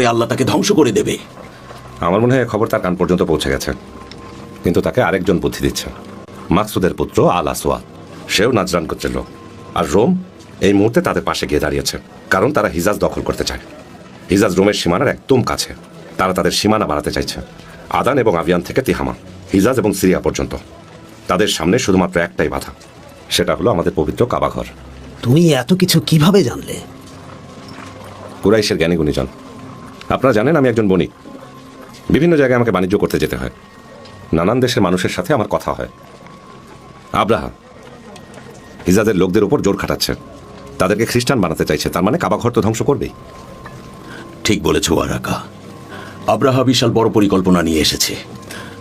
পরে আল্লাহ তাকে ধ্বংস করে দেবে। আমার মনে হয় খবর তার কান পর্যন্ত পৌঁছে গেছে। কিন্তু তাকে আরেকজন বুদ্ধি দিচ্ছে। মাকসুদের পুত্র আল আসওয়াদ সেও নাজরান করছিল আর রোম এই মুহূর্তে তাদের পাশে গিয়ে দাঁড়িয়েছে। কারণ তারা হিজাজ দখল করতে চায়। হিজাজ রোমের সীমানার একদম কাছে। তারা তাদের সীমানা বাড়াতে চাইছে। আদান এবং আবিয়ান থেকে তিহামা হিজাজ এবং সিরিয়া পর্যন্ত। তাদের সামনে শুধুমাত্র একটাই বাধা। সেটা হলো আমাদের পবিত্র কাবাঘর তুমি এত কিছু কীভাবে জানলে? কুরাইশের জ্ঞানী গুণীজন আপনারা জানেন আমি একজন বণিক। বিভিন্ন জায়গায় আমাকে বাণিজ্য করতে যেতে হয়। নানান দেশের মানুষের সাথে আমার কথা হয়। আব্রাহা হিজাদের লোকদের উপর জোর খাটাচ্ছে। তাদেরকে খ্রিস্টান বানাতে চাইছে। তার মানে কাবাঘর তো ধ্বংস করবেই। ঠিক বলেছ ওয়ারাকা আব্রাহা বিশাল বড় পরিকল্পনা নিয়ে এসেছে।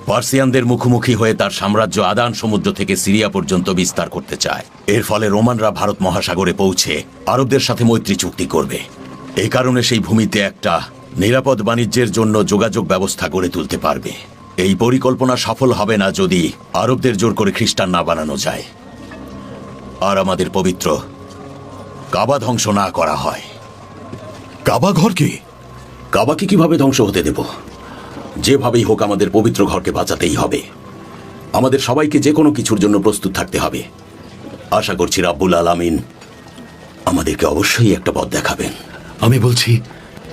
পার্সিয়ানদের মুখোমুখি হয়ে তার সাম্রাজ্য আদান সমুদ্র থেকে সিরিয়া পর্যন্ত বিস্তার করতে চায়। এর ফলে রোমানরা ভারত মহাসাগরে পৌঁছে আরবদের সাথে মৈত্রী চুক্তি করবে। এই কারণে সেই ভূমিতে একটা নিরাপদ বাণিজ্যের জন্য যোগাযোগ ব্যবস্থা গড়ে তুলতে পারবে। এই পরিকল্পনা সফল হবে না যদি আরবদের জোর করে খ্রিস্টান না বানানো যায়। আর আমাদের পবিত্র কাবা ধ্বংস না করা হয়। কাবা ঘর কি? কাবাকে কীভাবে ধ্বংস হতে দেব? যেভাবেই হোক আমাদের পবিত্র ঘরকে বাঁচাতেই হবে। আমাদের সবাইকে যে কোনো কিছুর জন্য প্রস্তুত থাকতে হবে। আশা করছি রাব্বুল আলামিন আমাদেরকে অবশ্যই একটা পথ দেখাবেন। আমি বলছি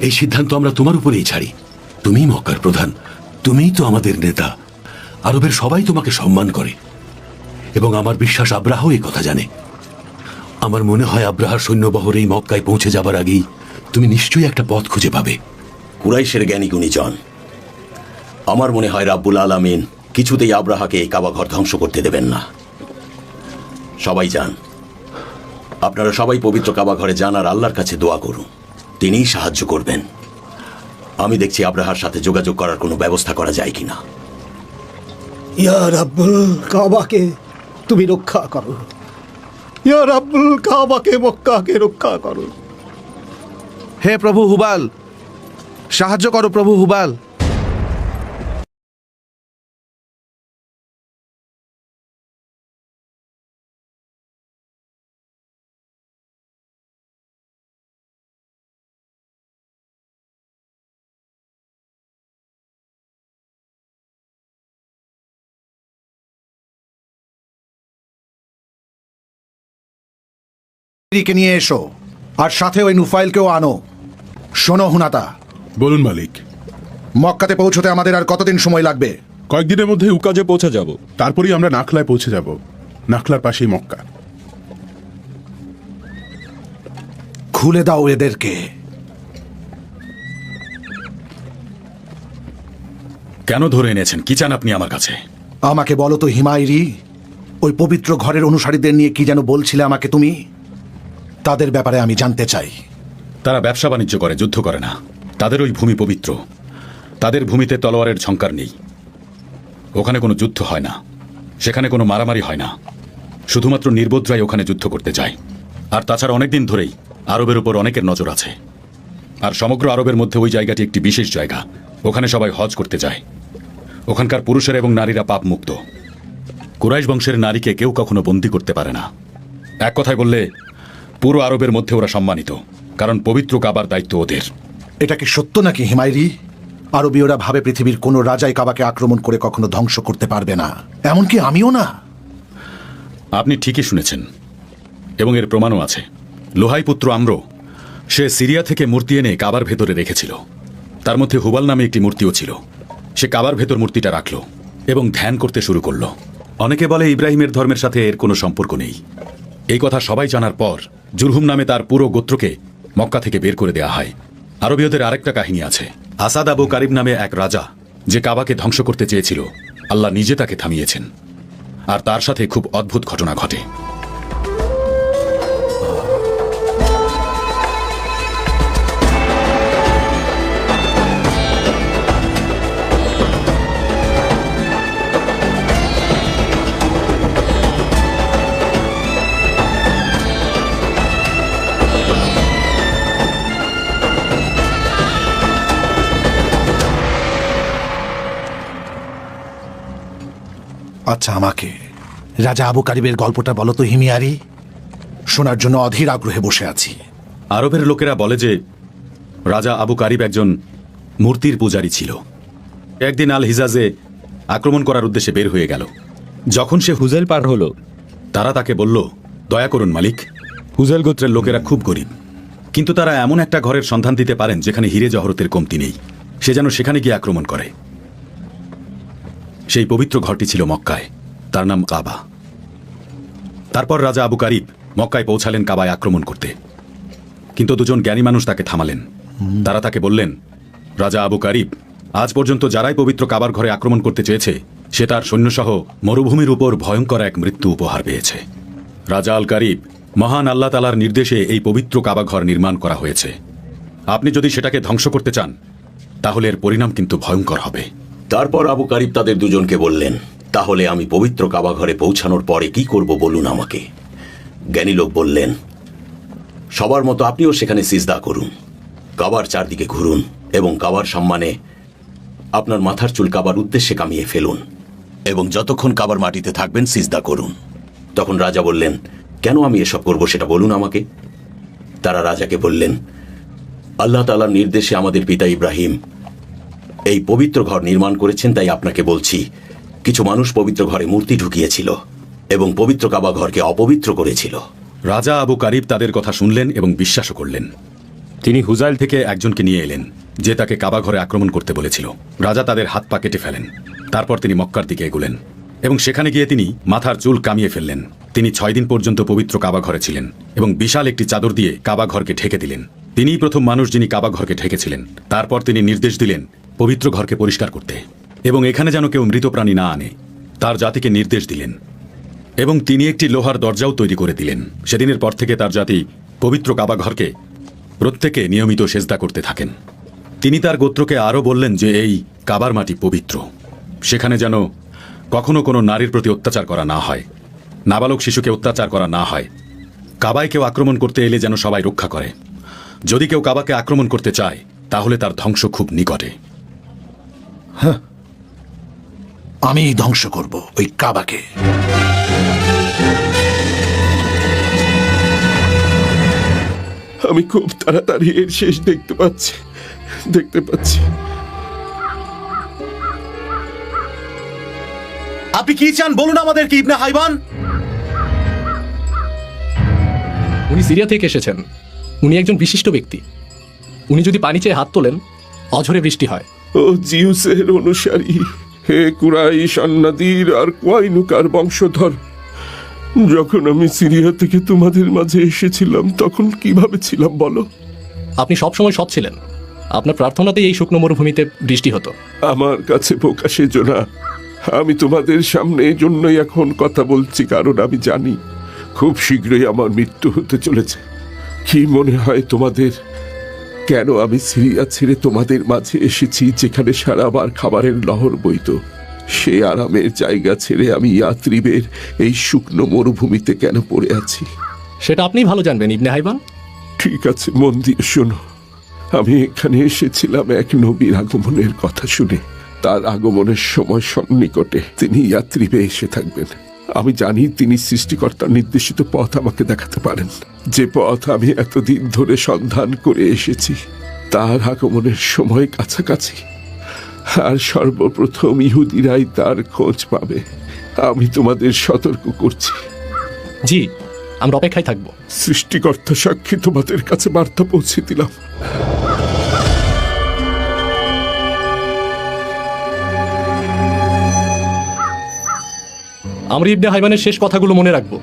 এই সিদ্ধান্ত আমরা তোমার উপরেই ছাড়ি। তুমিই মক্কার প্রধান, তুমিই তো আমাদের নেতা। আরবের সবাই তোমাকে সম্মান করে এবং আমার বিশ্বাস আব্রাহ এই কথা জানে। আমার মনে হয় আব্রাহার সৈন্যবহর এই মক্কায় পৌঁছে যাবার আগেই তুমি নিশ্চয়ই একটা পথ খুঁজে পাবে। কুরাইশের জ্ঞানী গুণীজন, আমার মনে হয় রাব্বুল আলামিন কিছুতেই আব্রাহাকে এই কাবাঘর ধ্বংস করতে দেবেন না। সবাই যান। আপনারা সবাই পবিত্র কাবাঘরে যান আর আল্লাহর কাছে দোয়া করুন। তিনিই সাহায্য করবেন। আমি দেখছি আব্রাহার সাথে যোগাযোগ করার কোনো ব্যবস্থা করা যায় কিনা। ইয়ার আব্বুল কাবাকে তুমি রক্ষা করো। ইয়ার আব্বুল কাবাকে মক্কাকে রক্ষা করো। হে প্রভু হুবাল সাহায্য করো প্রভু হুবাল। কে নিয়ে এসো আর সাথে ওই নুফাইলকেও আনো। শোনো হুনাতা। বলুন মালিক। মক্কাতে পৌঁছতে আমাদের আর কতদিন সময় লাগবে? কয়েকদিনের মধ্যে উকাজে পৌঁছে যাব। তারপরেই আমরা নাখলায় পৌঁছে যাব। নাখলার পাশেই মক্কা। খুলে দাও এদেরকে। কেন ধরে এনেছেন? কি চান আপনি আমার কাছে? আমাকে বলো তো হিমায়রি ওই পবিত্র ঘরের অনুসারীদের নিয়ে কি যেন বলছিলে আমাকে তুমি? তাদের ব্যাপারে আমি জানতে চাই। তারা ব্যবসা বাণিজ্য করে, যুদ্ধ করে না। তাদের ওই ভূমি পবিত্র। তাদের ভূমিতে তলোয়ারের ঝঙ্কার নেই। ওখানে কোনো যুদ্ধ হয় না। সেখানে কোনো মারামারি হয় না। শুধুমাত্র নির্বোধরাই ওখানে যুদ্ধ করতে যায়। আর তাছাড়া অনেকদিন ধরেই আরবের উপর অনেকের নজর আছে। আর সমগ্র আরবের মধ্যে ওই জায়গাটি একটি বিশেষ জায়গা। ওখানে সবাই হজ করতে যায়। ওখানকার পুরুষেরা এবং নারীরা পাপ মুক্ত কুরাইশ বংশের নারীকে কেউ কখনো বন্দি করতে পারে না। এক কথায় বললে পুরো আরবের মধ্যে ওরা সম্মানিত কারণ পবিত্র কাবার দায়িত্ব ওদের। এটা কি সত্য নাকি হিমায়রি? আরবীয়রা ভাবে পৃথিবীর কোনো রাজাই কাবাকে আক্রমণ করে কখনো ধ্বংস করতে পারবে না। এমনকি আমিও না। আপনি ঠিকই শুনেছেন এবং এর প্রমাণও আছে। লোহাই পুত্র আম্র সে সিরিয়া থেকে মূর্তি এনে কাবার ভেতরে রেখেছিল। তার মধ্যে হুবাল নামে একটি মূর্তিও ছিল। সে কাবার ভেতর মূর্তিটা রাখল এবং ধ্যান করতে শুরু করল। অনেকে বলে ইব্রাহিমের ধর্মের সাথে এর কোনো সম্পর্ক নেই। এই কথা সবাই জানার পর জুরহুম নামে তার পুরো গোত্রকে মক্কা থেকে বের করে দেয়া হয়। আরবীয়দের আরেকটা কাহিনী আছে। আসাদ আবু কারিব নামে এক রাজা, যে কাবাকে ধ্বংস করতে চেয়েছিল, আল্লাহ নিজে তাকে থামিয়েছেন। আর তার সাথে খুব অদ্ভুত ঘটনা ঘটে। আচ্ছা আমাকে, রাজা আবু কারিবের গল্পটা বলো তো হিমিয়ারি। শোনার জন্য অধীর আগ্রহে বসে আছি। আরবের লোকেরা বলে যে, রাজা আবু কারিব একজন মূর্তির পূজারী ছিল। একদিন আল হিজাজে আক্রমণ করার উদ্দেশ্যে বের হয়ে গেল। যখন সে হুজেল পার হলো, তারা তাকে বলল, দয়া করুন মালিক, হুজাইল গোত্রের লোকেরা খুব গরিব। কিন্তু তারা এমন একটা ঘরের সন্ধান দিতে পারেন যেখানে হিরে জহরতের কমতি নেই। সে যেন সেখানে গিয়ে আক্রমণ করে। সেই পবিত্র ঘরটি ছিল মক্কায়। তার নাম কাবা। তারপর রাজা আবু কারিব মক্কায় পৌঁছালেন কাবায় আক্রমণ করতে। কিন্তু দুজন জ্ঞানী মানুষ তাকে থামালেন। তারা তাকে বললেন, রাজা আবু কারিব, আজ পর্যন্ত যারাই পবিত্র কাবার ঘরে আক্রমণ করতে চেয়েছে, সে তার সৈন্যসহ মরুভূমির উপর ভয়ঙ্কর এক মৃত্যু উপহার পেয়েছে। রাজা আল কারিব মহান আল্লাহ তালার নির্দেশে এই পবিত্র কাবা ঘর নির্মাণ করা হয়েছে। আপনি যদি সেটাকে ধ্বংস করতে চান, তাহলে এর পরিণাম কিন্তু ভয়ঙ্কর হবে। তারপর আবু কারিব তাদের দুজনকে বললেন তাহলে আমি পবিত্র কাবাঘরে পৌঁছানোর পরে কি করব বলুন আমাকে? জ্ঞানী লোক বললেন, সবার মতো আপনিও সেখানে সিজদা করুন, কাবার চারদিকে ঘুরুন এবং কাবার সম্মানে আপনার মাথার চুল কাবার উদ্দেশ্যে কামিয়ে ফেলুন এবং যতক্ষণ কাবার মাটিতে থাকবেন সিজদা করুন। তখন রাজা বললেন, কেন আমি এসব করব সেটা বলুন আমাকে? তারা রাজাকে বললেন, আল্লাহ তালার নির্দেশে আমাদের পিতা ইব্রাহিম এই পবিত্র ঘর নির্মাণ করেছেন, তাই আপনাকে বলছি কিছু মানুষ পবিত্র ঘরে মূর্তি ঢুকিয়েছিল এবং পবিত্র কাবা ঘরকে অপবিত্র করেছিল। রাজা আবু কারিব তাদের কথা শুনলেন এবং বিশ্বাসও করলেন। তিনি হুজাইল থেকে একজনকে নিয়ে এলেন, যে তাকে কাবা ঘরে আক্রমণ করতে বলেছিল। রাজা তাদের হাত পা কেটে ফেলেন, তারপর তিনি মক্কার দিকে এগোলেন এবং সেখানে গিয়ে তিনি মাথার চুল কামিয়ে ফেললেন। তিনি ছয় দিন পর্যন্ত পবিত্র কাবা ঘরে ছিলেন এবং বিশাল একটি চাদর দিয়ে কাবা ঘরকে ঢেকে দিলেন। তিনিই প্রথম মানুষ যিনি কাবা ঘরকে ঢেকেছিলেন। তারপর তিনি নির্দেশ দিলেন, পবিত্র ঘরকে পরিষ্কার করতে। এবং এখানে যেন কেউ মৃত প্রাণী না আনে, তার জাতিকে নির্দেশ দিলেন এবং তিনি একটি লোহার দরজাও তৈরি করে দিলেন। সেদিনের পর থেকে তার জাতি পবিত্র কাবা ঘরকে প্রত্যেকে নিয়মিত সেজদা করতে থাকেন। তিনি তার গোত্রকে আরও বললেন যে, এই কাবার মাটি পবিত্র। সেখানে যেন কখনো কোনো নারীর প্রতি অত্যাচার করা না হয়, নাবালক শিশুকে অত্যাচার করা না হয়। কাবায় কেউ আক্রমণ করতে এলে যেন সবাই রক্ষা করে। যদি কেউ কাবাকে আক্রমণ করতে চায়, তাহলে তার ধ্বংস খুব নিকটে। আমি ধ্বংস করব ওই কাবাকে। আমি খুব তাড়াতাড়ি এর শেষ দেখতে পাচ্ছি দেখতে পাচ্ছি। আপনি কি চান? বলুন আমাদের কি ইবনে হাইবান। উনি সিরিয়া থেকে এসেছেন। উনি একজন বিশিষ্ট ব্যক্তি। উনি যদি পানি চেয়ে হাত তোলেন অঝরে বৃষ্টি হয়। ও জিউসের অনুসারী। হে কুরাই সন্নাদির আর কোয়াইনুকার বংশধর যখন আমি সিরিয়া থেকে তোমাদের মাঝে এসেছিলাম তখন কীভাবে ছিলাম বলো? আপনি সবসময় সৎ ছিলেন। আপনার প্রার্থনাতেই এই শুকনো মরুভূমিতে বৃষ্টি হতো। আমার কাছে প্রকাশে সেজো না। আমি তোমাদের সামনে এই জন্যই এখন কথা বলছি কারণ আমি জানি খুব শীঘ্রই আমার মৃত্যু হতে চলেছে। কি মনে হয় তোমাদের? কেন আমি সিরিয়া ছেড়ে তোমাদের মাঝে এসেছি যেখানে সারাবার খাবারের লহর বইত? সে আরামের জায়গা ছেড়ে আমি ইয়াত্রীবের এই শুকনো মরুভূমিতে কেন পড়ে আছি? সেটা আপনি ভালো জানবেন ইবনে হাইবান ঠিক আছে মন দিয়ে শোনো। আমি এখানে এসেছিলাম এক নবীর আগমনের কথা শুনে। তার আগমনের সময় সন্নিকটে তিনি যাত্রীবে এসে থাকবেন। আমি জানি তিনি সৃষ্টিকর্তার নির্দেশিত পথ আমাকে দেখাতে পারেন। যে পথ আমি এতদিন ধরে সন্ধান করে এসেছি তার আগমনের সময় কাছাকাছি। আর সর্বপ্রথম ইহুদিরাই তার খোঁজ পাবে। আমি তোমাদের সতর্ক করছি। জি আমরা অপেক্ষায় থাকব। সৃষ্টিকর্তা সাক্ষী তোমাদের কাছে বার্তা পৌঁছে দিলাম। আমরা ইবনে হাইবানের শেষ কথাগুলো মনে রাখব।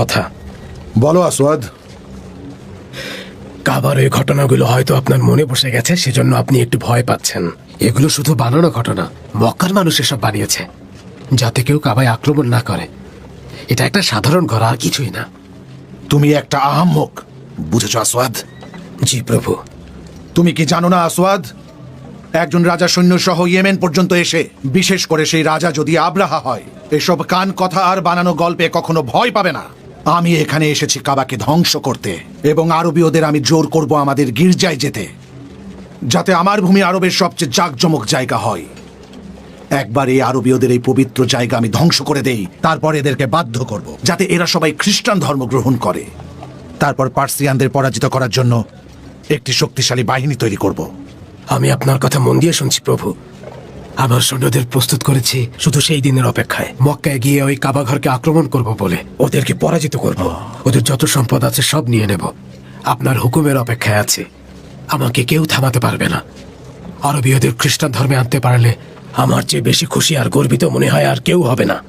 কথা। বলো আসওয়াদ। কাবার ওই ঘটনাগুলো হয়তো আপনার মনে বসে গেছে সেজন্য আপনি একটু ভয় পাচ্ছেন। এগুলো শুধু বানানো ঘটনা মক্কার মানুষ এসব বানিয়েছে যাতে কেউ কাবায় আক্রমণ না করে। এটা একটা সাধারণ ঘর আর কিছুই না। তুমি একটা আহাম্মক বুঝেছ আসওয়াদ? জি প্রভু। তুমি কি জানো না আসওয়াদ? একজন রাজা সৈন্য সহ ইয়েমেন পর্যন্ত এসে বিশেষ করে সেই রাজা যদি আব্রাহা হয় এসব কান কথা আর বানানো গল্পে কখনো ভয় পাবে না। আমি এখানে এসেছি কাবাকে ধ্বংস করতে, এবং আরবীয়দের আমি জোর করব আমাদের গির্জায় যেতে, যাতে আমার ভূমি আরবের সবচেয়ে জাঁকজমক জায়গা হয়। একবার এই আরবীয়দের এই পবিত্র জায়গা আমি ধ্বংস করে দেই, তারপর এদেরকে বাধ্য করব, যাতে এরা সবাই খ্রিস্টান ধর্ম গ্রহণ করে। তারপর পার্সিয়ানদের পরাজিত করার জন্য একটি শক্তিশালী বাহিনী তৈরি করব। আমি আপনার কথা মন দিয়ে শুনছি, প্রভু। আমার সৈন্যদের প্রস্তুত করেছি। শুধু সেই দিনের অপেক্ষায়। মক্কায় গিয়ে ওই কাবাঘরকে আক্রমণ করব বলে ওদেরকে পরাজিত করব। ওদের যত সম্পদ আছে সব নিয়ে নেব। আপনার হুকুমের অপেক্ষায় আছে। আমাকে কেউ থামাতে পারবে না। আরবীয়দের খ্রিস্টান ধর্মে আনতে পারলে আমার চেয়ে বেশি খুশি আর গর্বিত মনে হয় আর কেউ হবে না।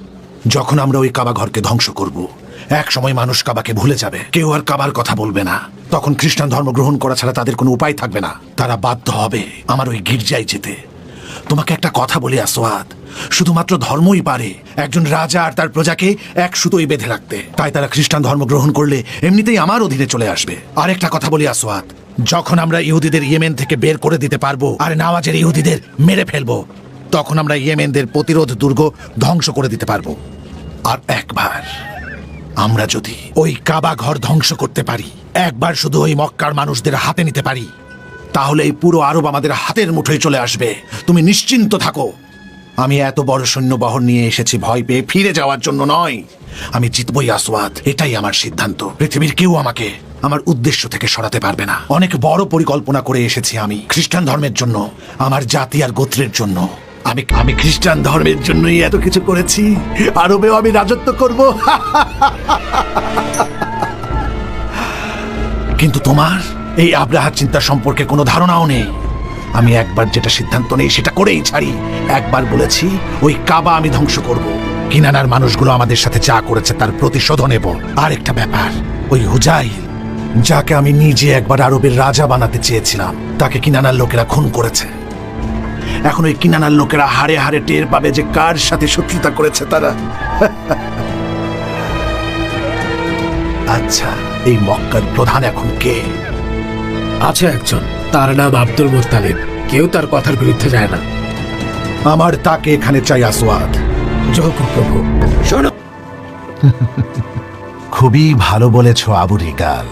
যখন আমরা ওই কাবা ঘরকে ধ্বংস করব, এক সময় মানুষ কাবাকে ভুলে যাবে। কেউ আর কাবার কথা বলবে না। তখন খ্রিস্টান ধর্ম গ্রহণ করা ছাড়া তাদের কোনো উপায় থাকবে না। তারা বাধ্য হবে আমার ওই গির্জায় যেতে। তোমাকে একটা কথা বলি আসোয়াদ শুধুমাত্র ধর্মই পারে। একজন রাজা আর তার প্রজাকে এক সুতোই বেঁধে রাখতে। তাই তারা খ্রিস্টান ধর্ম গ্রহণ করলে এমনিতেই আমার অধীনে চলে আসবে। আরেকটা কথা বলি আসোয়াদ যখন আমরা ইহুদিদের ইয়েমেন থেকে বের করে দিতে পারব আর নামাজের ইহুদিদের মেরে ফেলব, তখন আমরা ইয়েমেনদের প্রতিরোধ দুর্গ ধ্বংস করে দিতে পারব। আর একবার আমরা যদি ওই কাবা ঘর ধ্বংস করতে পারি, একবার শুধু ওই মক্কার মানুষদের হাতে নিতে পারি তাহলে এই পুরো আরব আমাদের হাতের মুঠোয় চলে আসবে। তুমি নিশ্চিন্ত থাকো। আমি এত বড় সৈন্যবহর নিয়ে এসেছি ভয় পেয়ে ফিরে যাওয়ার জন্য নয়। আমি জিতবই আসওয়াদ। এটাই আমার সিদ্ধান্ত। পৃথিবীর কেউ আমাকে আমার উদ্দেশ্য থেকে সরাতে পারবে না। অনেক বড় পরিকল্পনা করে এসেছি আমি খ্রিস্টান ধর্মের জন্য, আমার জাতি আর গোত্রের জন্য। আমি আমি খ্রিস্টান ধর্মের জন্যই এত কিছু করেছি। আরবেও আমি রাজত্ব করব। কিন্তু তোমার এই আব্রাহার চিন্তা সম্পর্কে কোনো ধারণাও নেই। আমি একবার যেটা সিদ্ধান্ত নেই, সেটা করেই ছাড়ি। একবার বলেছি, ওই কাবা আমি ধ্বংস করব। কিনানার মানুষগুলো আমাদের সাথে যা করেছে তার প্রতিশোধ নেব। আরেকটা ব্যাপার, ওই হুজাইল, যাকে আমি নিজে একবার আরবের রাজা বানাতে চেয়েছিলাম, তাকে কিনানার লোকেরা খুন করেছে। এখন ওই কিনানার লোকেরা হাড়ে হাড়ে টের পাবে যে কার সাথে শত্রুতা করেছে তারা। আচ্ছা এই মক্কার প্রধান এখন কে? আছে একজন। তার নাম আব্দুল মুত্তালিব। কেউ তার কথার বিরুদ্ধে যায় না। আমার তাকে এখানে চাই আসওয়াদ। প্রভু। শোনো। খুবই ভালো বলেছ আবু রিগাল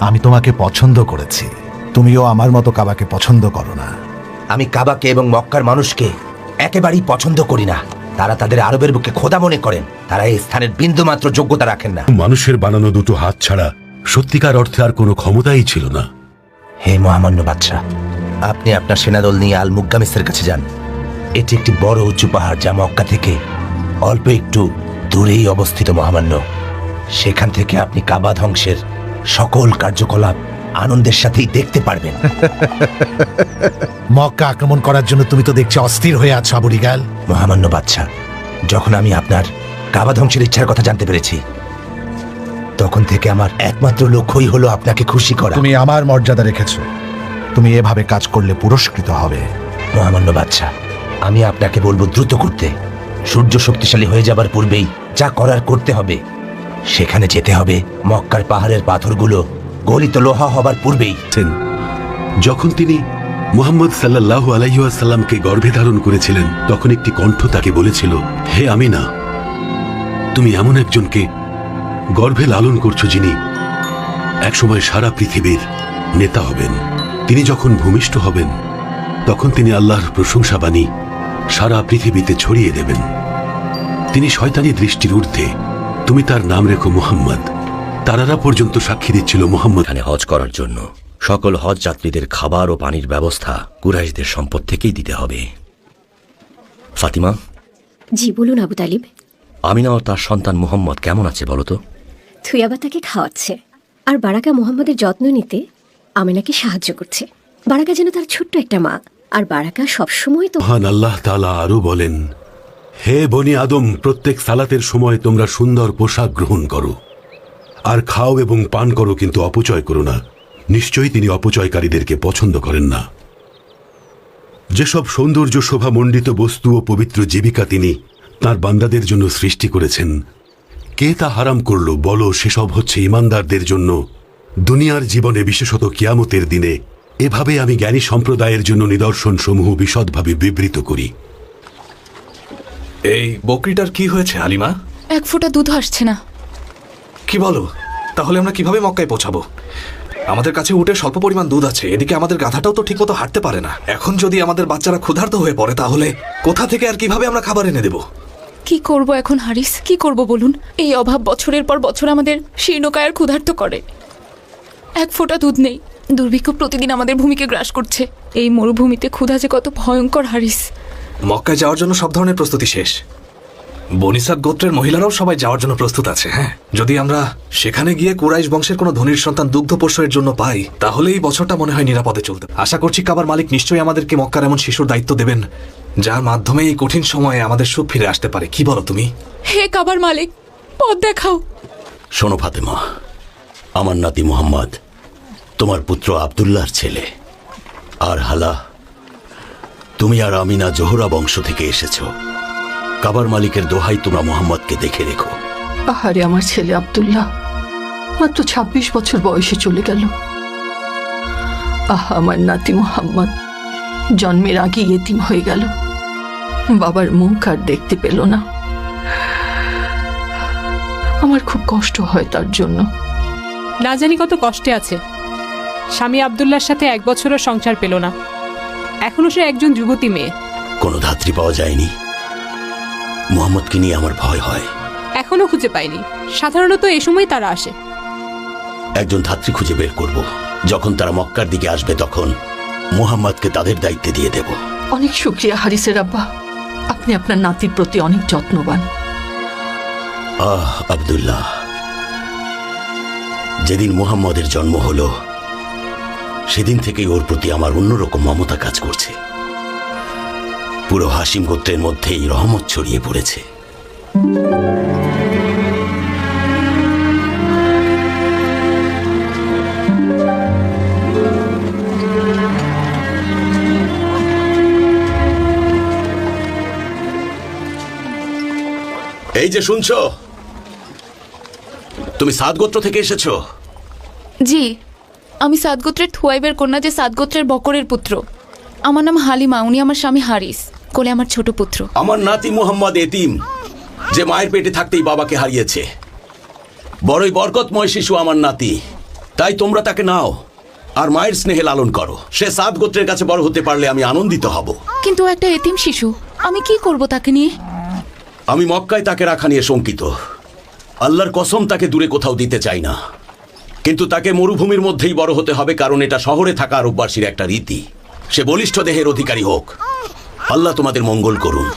আমি তোমাকে পছন্দ করেছি। তুমিও আমার মতো কাবাকে পছন্দ করো না। আমি কাবাকে এবং মক্কার মানুষকে একেবারেই পছন্দ করি না। তারা তাদের আরবের বুকে খোদা মনে করেন। তারা এই স্থানের বিন্দুমাত্র যোগ্যতা রাখেন না। মানুষের বানানো দুটো হাত ছাড়া সত্যিকার অর্থে আর কোনো ক্ষমতাই ছিল না। হে মহামান্য বাদশা আপনি আপনার সেনাদল নিয়ে আল মুগামিসের কাছে যান। এটি একটি বড় উঁচু পাহাড় যা মক্কা থেকে অল্প একটু দূরেই অবস্থিত মহামান্য। সেখান থেকে আপনি কাবা ধ্বংসের সকল কার্যকলাপ আনন্দের সাথেই দেখতে পারবেন। মক্কা আক্রমণ করার জন্য তুমি তো দেখছি অস্থির হয়ে আছো আবু রিগাল। মহামান্য বাদশা যখন আমি আপনার কাবা ধ্বংসের ইচ্ছার কথা জানতে পেরেছি তখন থেকে আমার একমাত্র লক্ষ্যই হলো আপনাকে খুশি করা। তুমি আমার মর্যাদা রেখেছো। তুমি এভাবে কাজ করলে পুরস্কৃত হবে। মহামান্য বাদশা আমি আপনাকে বলব দ্রুত করতে। সূর্য শক্তিশালী হয়ে যাবার পূর্বেই যা করার করতে হবে সেখানে যেতে হবে মক্কার পাহাড়ের পাথরগুলো গলিত লোহা হবার পূর্বেই। যখন তিনি মুহাম্মদ সাল্লাহ আলাইসাল্লামকে গর্ভে ধারণ করেছিলেন তখন একটি কণ্ঠ তাকে বলেছিল হে আমিনা তুমি এমন একজনকে গর্ভে লালন করছ যিনি একসময় সারা পৃথিবীর নেতা হবেন। তিনি যখন ভূমিষ্ঠ হবেন তখন তিনি আল্লাহর প্রশংসা বাণী সারা পৃথিবীতে ছড়িয়ে দেবেন। তিনি শয়তানি দৃষ্টির ঊর্ধ্বে তুমি তার নাম রেখো মুহাম্মদ। তারারা পর্যন্ত সাক্ষী দিচ্ছিল মুহাম্মদ। এখানে হজ করার জন্য। সকল হজ যাত্রীদের খাবার ও পানির ব্যবস্থা কুরাইশদের সম্পদ থেকেই দিতে হবে। ফাতিমা? জি বলুন আবু তালিব। আমিনা ও তার সন্তান মুহাম্মদ কেমন আছে বলো তো? থুয়াবা তাকে খাওয়াচ্ছে। আর বারাকা মোহাম্মদের যত্ন নিতে আমিনাকে সাহায্য করছে। বারাকা যেন তার ছোট্ট একটা মা। আর বারাকা সবসময় তো মহান আল্লাহ তালা আরও বলেন, হে বনি আদম, প্রত্যেক সালাতের সময় তোমরা সুন্দর পোশাক গ্রহণ করো। আর খাও এবং পান করো কিন্তু অপচয় করো না। নিশ্চয়ই তিনি অপচয়কারীদেরকে পছন্দ করেন না। যেসব সৌন্দর্য শোভা মণ্ডিত বস্তু ও পবিত্র জীবিকা তিনি তার বান্দাদের জন্য সৃষ্টি করেছেন কে তা হারাম করল বলো সেসব হচ্ছে ইমানদারদের জন্য। দুনিয়ার জীবনে বিশেষত কিয়ামতের দিনে এভাবে আমি জ্ঞানী সম্প্রদায়ের জন্য নিদর্শন সমূহ বিশদভাবে বিবৃত করি। এই বকরিটার কি হয়েছে আলিমা এক ফোঁটা দুধ আসছে না। কি বলো? তাহলে আমরা কীভাবে মক্কায় পৌঁছাবো? আমাদের কাছে উঠে স্বল্প পরিমাণ দুধ আছে এদিকে আমাদের গাধাটাও তো ঠিকমতো হাঁটতে পারে না। এখন যদি আমাদের বাচ্চারা ক্ষুধার্ত হয়ে পড়ে তাহলে কোথা থেকে আর কীভাবে আমরা খাবার এনে দেব? কি করব এখন, হারিস? কি করব বলুন? এই অভাব বছরের পর বছর আমাদের শীর্ণকায়ের ক্ষুধার্ত করে। এক ফোঁটা দুধ নেই। দুর্ভিক্ষ প্রতিদিন আমাদের ভূমিকে গ্রাস করছে। এই মরুভূমিতে ক্ষুধা যে কত ভয়ঙ্কর, হারিস। মক্কায় যাওয়ার জন্য সব ধরনের প্রস্তুতি শেষ। বনিসাদ গোত্রের মহিলারাও সবাই যাওয়ার জন্য প্রস্তুত আছে হ্যাঁ? যদি আমরা সেখানে গিয়ে কুরাইশ বংশের কোনো ধনির সন্তান দুগ্ধ প্রসবের জন্য পাই, তাহলে এই বছরটা মনে হয় নিরাপদে চলতে আশা করছি কাবার মালিক নিশ্চয়ই আমাদেরকে মক্কার এমন শিশুর দায়িত্ব দেবেন যার মাধ্যমে এই কঠিন সময়ে আমাদের সুখ ফিরে আসতে পারে। কি বলো তুমি? হে কাবার মালিক পথ দেখাও। শোনো ফাতেমা আমার নাতি মোহাম্মদ তোমার পুত্র আবদুল্লাহর ছেলে। আর হালা তুমি আর আমিনা জোহরা বংশ থেকে এসেছ। কাবার মালিকের দোহাই তোমরা মোহাম্মদকে দেখে রেখো। আহারে আমার ছেলে আব্দুল্লাহ মাত্র ছাব্বিশ বছর বয়সে চলে গেল। আহা আমার নাতি মোহাম্মদ জন্মের আগে এতিম হয়ে গেল। বাবার মুখ আর দেখতে পেল না। আমার খুব কষ্ট হয় তার জন্য। না জানি কত কষ্টে আছে। স্বামী আবদুল্লার সাথে এক বছরও সংসার পেল না। এখনও সে একজন যুবতী মেয়ে। কোনো ধাত্রী পাওয়া যায়নি। মোহাম্মদকে নিয়ে আমার ভয় হয়। এখনও খুঁজে পাইনি। সাধারণত এ সময় তারা আসে। একজন ধাত্রী খুঁজে বের করব। যখন তারা মক্কার দিকে আসবে তখন মুহাম্মদকে তাদের দায়িত্বে দিয়ে দেব। অনেক শুক্রিয়া হারিসের আব্বা। আপনি আপনার নাতির প্রতি অনেক যত্নবান। আহ, আবদুল্লাহ। যেদিন মুহাম্মদের জন্ম হল, সেদিন থেকেই ওর প্রতি আমার অন্যরকম মমতা কাজ করছে। পুরো হাসিম গোত্রের মধ্যেই রহমত ছড়িয়ে পড়েছে। এই যে শুনছো? তুমি সাত গোত্র থেকে এসেছ? জি আমি সাদগোত্রের থুয়াইবের কন্যা যে সাদগোত্রের বকরের পুত্র। আমার নাম হালিমা উনি আমার স্বামী হারিস কোলে আমার ছোট পুত্র। আমার নাতি মুহাম্মদ এতিম যে মায়ের পেটে থাকতেই বাবাকে হারিয়েছে। বড়ই বরকতময় শিশু আমার নাতি তাই তোমরা তাকে নাও আর মায়ের স্নেহে লালন করো। সে সাত গোত্রের কাছে বড় হতে পারলে আমি আনন্দিত হব। কিন্তু একটা এতিম শিশু আমি কি করব তাকে নিয়ে? আমি মক্কায় তাকে রাখা নিয়ে শঙ্কিত। আল্লাহর কসম তাকে দূরে কোথাও দিতে চাই না। কিন্তু তাকে মরুভূমির মধ্যেই বড় হতে হবে কারণ এটা শহরে থাকা আরববাসীর একটা রীতি। সে বলিষ্ঠ দেহের অধিকারী হোক। আল্লাহ তোমাদের মঙ্গল করুন।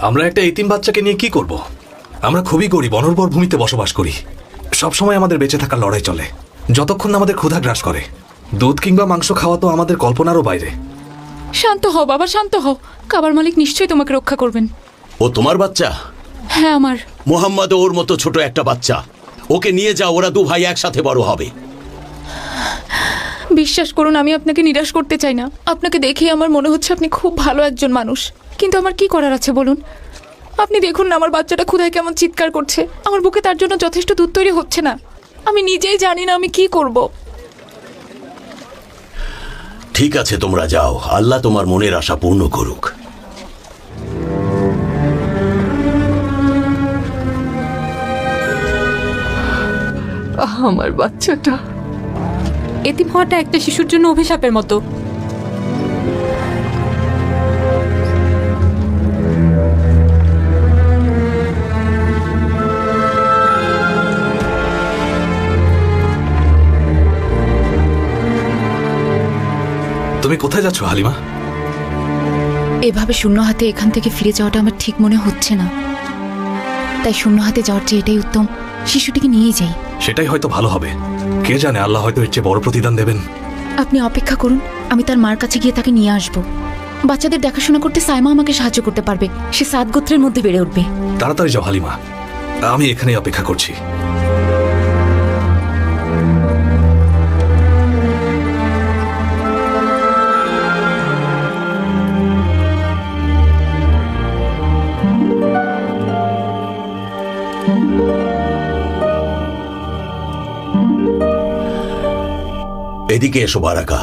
আমরা একটা এতিম বাচ্চাকে নিয়ে কি করব? আমরা খুবই গরিব অনর্বর ভূমিতে বসবাস করি। সবসময় আমাদের বেঁচে থাকার লড়াই চলে। যতক্ষণ না আমাদের ক্ষুধা গ্রাস করে। দুধ কিংবা মাংস খাওয়া তো আমাদের কল্পনারও বাইরে। শান্ত হও বাবা শান্ত হও। কাবার মালিক নিশ্চয়ই তোমাকে রক্ষা করবেন। ও তোমার বাচ্চা? হ্যাঁ আমার। মোহাম্মদ ওর মতো ছোট একটা বাচ্চা। ওকে নিয়ে যাও ওরা দু ভাই একসাথে বড় হবে। বিশ্বাস করুন আমি আপনাকে নিরাশ করতে চাই না। আপনাকে দেখেই আমার মনে হচ্ছে আপনি খুব ভালো একজন মানুষ। কিন্তু আমার কি করার আছে বলুন? আপনি দেখুন না আমার বাচ্চাটা ক্ষুধায় কেমন চিৎকার করছে। আমার বুকে তার জন্য যথেষ্ট দুধ তৈরি হচ্ছে না। আমি নিজেই জানি না আমি কি করব। ঠিক আছে তোমরা যাও। আল্লাহ তোমার মনের আশা পূর্ণ করুক। আমার বাচ্চাটা। এতিম হওয়াটা একটা শিশুর জন্য অভিশাপের মতো। তুমি কোথায় যাচ্ছ হালিমা? এভাবে শূন্য হাতে এখান থেকে ফিরে যাওয়াটা আমার ঠিক মনে হচ্ছে না। তাই শূন্য হাতে যাওয়ার চেয়ে এটাই উত্তম। শিশুটিকে নিয়ে যাই। সেটাই হয়তো ভালো হবে। কে জানে আল্লাহ হয়তো এর চেয়ে বড় প্রতিদান দেবেন। আপনি অপেক্ষা করুন আমি তার মার কাছে গিয়ে তাকে নিয়ে আসব। বাচ্চাদের দেখাশোনা করতে সাইমা আমাকে সাহায্য করতে পারবে। সে সাত গোত্রের মধ্যে বেড়ে উঠবে। তাড়াতাড়ি যাও হালিমা। আমি এখানেই অপেক্ষা করছি। এদিকে এসো বারাকা।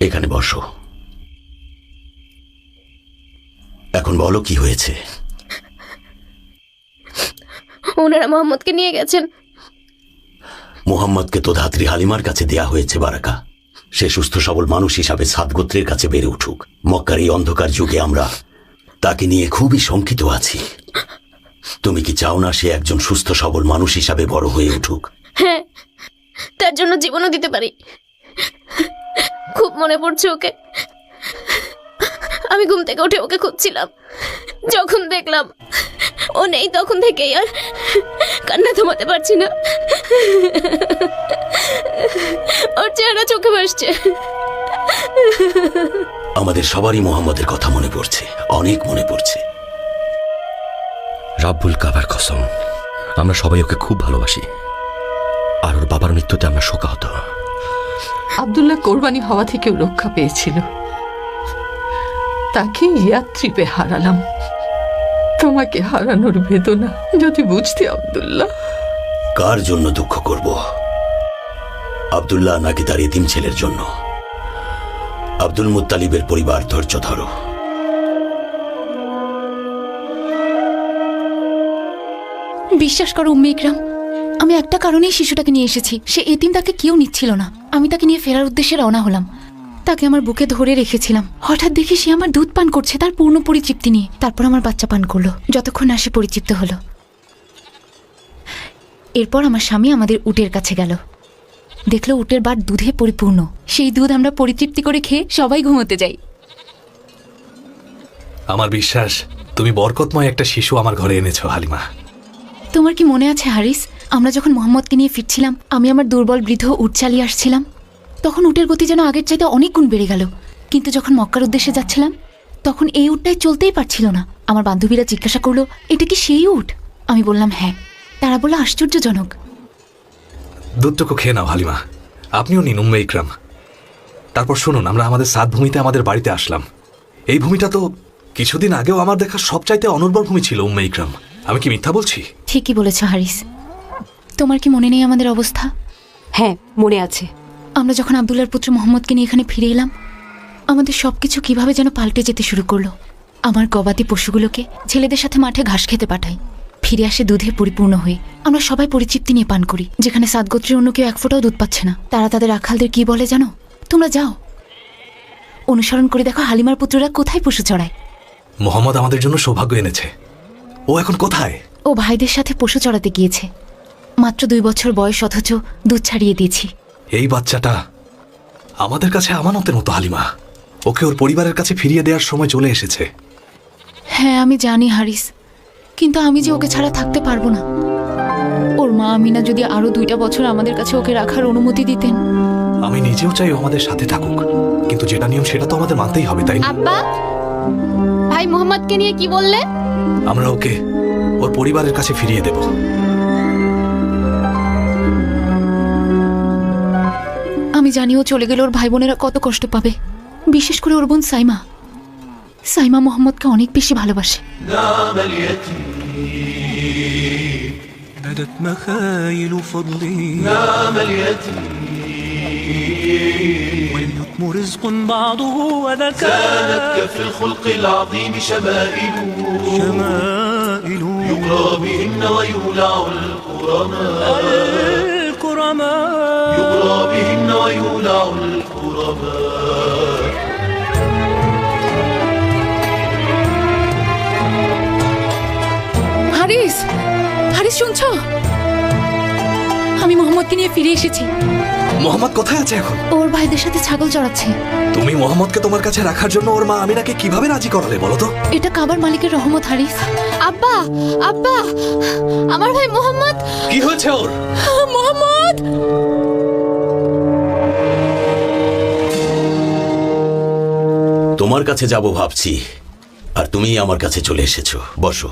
এখানে বসো। এখন বলো কি হয়েছে? ওনারা মোহাম্মদকে নিয়ে গেছেন। মোহাম্মদকে তো ধাত্রী হালিমার কাছে দেয়া হয়েছে বারাকা। সে সুস্থ সবল মানুষ হিসাবে সাদগোত্রের কাছে বেড়ে উঠুক। মক্কার এই অন্ধকার যুগে আমরা তাকে নিয়ে খুবই শঙ্কিত আছি। তুমি কি চাও না সে একজন সুস্থ সবল মানুষ হিসাবে বড় হয়ে উঠুক? হ্যাঁ তার জন্য জীবনও দিতে পারি। খুব মনে পড়ছে ওকে। আমি ঘুম থেকে উঠে ওকে খুঁজছিলাম। যখন দেখলাম ও নেই তখন থেকেই আর কান্না থামাতে পারছি না। ওর চেহারা চোখে ভাসছে। আমাদের সবারই মোহাম্মদের কথা মনে পড়ছে অনেক মনে পড়ছে। রাব্বুল কাবার কসম। আমরা সবাই ওকে খুব ভালোবাসি। আর ওর বাবার মৃত্যুতে আমরা শোকাহত। আবদুল্লাহ কোরবানি হওয়া থেকেও রক্ষা পেয়েছিল। তাকে ইয়াত্রিপে হারালাম। তোমাকে হারানোর বেদনা যদি বুঝতে আবদুল্লাহ। কার জন্য দুঃখ করব? আব্দুল্লাহ নাকি তার এতিম ছেলের জন্য? আব্দুল মুত্তালিবের পরিবার ধৈর্য ধরো। বিশ্বাস করো, উম্মে ইকরাম, আমি একটা কারণেই শিশুটাকে নিয়ে এসেছি। সে এতিম তাকে কেউ নিচ্ছিল না। আমি তাকে নিয়ে ফেরার উদ্দেশ্যে রওনা হলাম। তাকে আমার বুকে ধরে রেখেছিলাম। হঠাৎ দেখি সে আমার দুধ পান করছে, তার পূর্ণ পরিচিপ্তি নিয়ে। তারপর আমার বাচ্চা পান করল, যতক্ষণ না সে পরিতৃপ্ত হলো। এরপর আমার স্বামী আমাদের উটের কাছে গেল। দেখল উটের বার দুধে পরিপূর্ণ। সেই দুধ আমরা পরিতৃপ্তি করে খেয়ে সবাই ঘুমোতে যাই। আমার বিশ্বাস, তুমি বরকতময় একটা শিশু আমার ঘরে এনেছো, হালিমা। তোমার কি মনে আছে হারিস? আমরা যখন মোহাম্মদকে নিয়ে ফিরছিলাম, আমি আমার দুর্বল বৃদ্ধ উট চালিয়ে আসছিলাম। তখন উটের গতি যেন আগের চাইতে অনেক গুণ বেড়ে গেল। কিন্তু যখন মক্কার উদ্দেশ্যে যাচ্ছিলাম, তখন এই উটটাই চলতেই পারছিল না। আমার বান্ধবীরা জিজ্ঞাসা করল, এটা কি সেই উট? আমি বললাম হ্যাঁ। তারা বলল, আশ্চর্যজনক। দুধটুকু খেয়ে নাও, হালিমা। আপনিও নিন, উম্মে ইকরাম। তারপর শুনুন, আমরা আমাদের সাত ভূমিতে আমাদের বাড়িতে আসলাম। এই ভূমিটা তো কিছুদিন আগেও আমার দেখা সবচাইতে অনুর্বর ভূমি ছিল, উম্মে ইকরাম। আমি কি মিথ্যা বলছি? ঠিকই বলেছ হারিস। তোমার কি মনে নেই আমাদের অবস্থা? হ্যাঁ মনে আছে। আমরা যখন আবদুল্লার পুত্র মোহাম্মদকে নিয়ে এখানে ফিরে এলাম আমাদের সবকিছু কীভাবে যেন পাল্টে যেতে শুরু করল। আমার গবাদি পশুগুলোকে ছেলেদের সাথে মাঠে ঘাস খেতে পাঠাই। ফিরে আসে দুধে পরিপূর্ণ হয়ে। আমরা সবাই পরিচিপ্তি নিয়ে পান করি যেখানে সাতগোত্রের অন্য কেউ এক ফোঁটাও দুধ পাচ্ছে না। তারা তাদের রাখালদের কি বলে জানো? তোমরা যাও। অনুসরণ করে দেখো হালিমার পুত্ররা কোথায় পশু চড়ায়। মোহাম্মদ আমাদের জন্য সৌভাগ্য এনেছে। ও এখন কোথায়? ও ভাইদের সাথে পশু চড়াতে গিয়েছে। মাত্র দুই বছর বয়স অথচ দুধ ছাড়িয়ে দিয়েছি। এই বাচ্চাটা আমাদের কাছে আমানতের মতো হালিমা। ওকে ওর পরিবারের কাছে ফিরিয়ে দেওয়ার সময় চলে এসেছে। হ্যাঁ আমি জানি হারিস কিন্তু আমি যে ওকে ছাড়া থাকতে পারব না। ওর মা আমিনা যদি আরও দুইটা বছর আমাদের কাছে ওকে রাখার অনুমতি দিতেন। আমি নিজেও চাই ও আমাদের সাথে থাকুক কিন্তু যেটা নিয়ম সেটা তো আমাদের মানতেই হবে তাই না? আব্বা ভাই মোহাম্মদকে নিয়ে কি বললে? আমরা ওকে ওর পরিবারের কাছে ফিরিয়ে দেব আমি জানি ও চলে গেলে ওর ভাই বোনেরা কত কষ্ট পাবে বিশেষ করে ওর বোন সাইমা সাইমা মোহাম্মদকে অনেক বেশি ভালোবাসে نام اليتيم بدت مخايل فضلي نام اليتيم واليتم رزق بعضه وذكاء زانت كف الخلق العظيم شمائل شمائل يقرى بهن ويولع الكرماء الكرماء يقرى بهن ويولع الكرماء হারিস হারিস শুনছ আমি মোহাম্মদকে নিয়ে ফিরে এসেছি। মোহাম্মদ কোথায় আছে এখন? ওর ভাইদের সাথে ছাগল চড়াচ্ছে। তুমি মোহাম্মদকে তোমার কাছে রাখার জন্য ওর মা আমিনাকে কীভাবে রাজি করালে বলো তো? এটা কাবার মালিকের রহমত হারিস আব্বা আব্বা আমার ভাই মোহাম্মদ। কি হয়েছে ওর? মোহাম্মদ! তোমার কাছে যাব ভাবছি আর তুমিই আমার কাছে চলে এসেছ। বসো।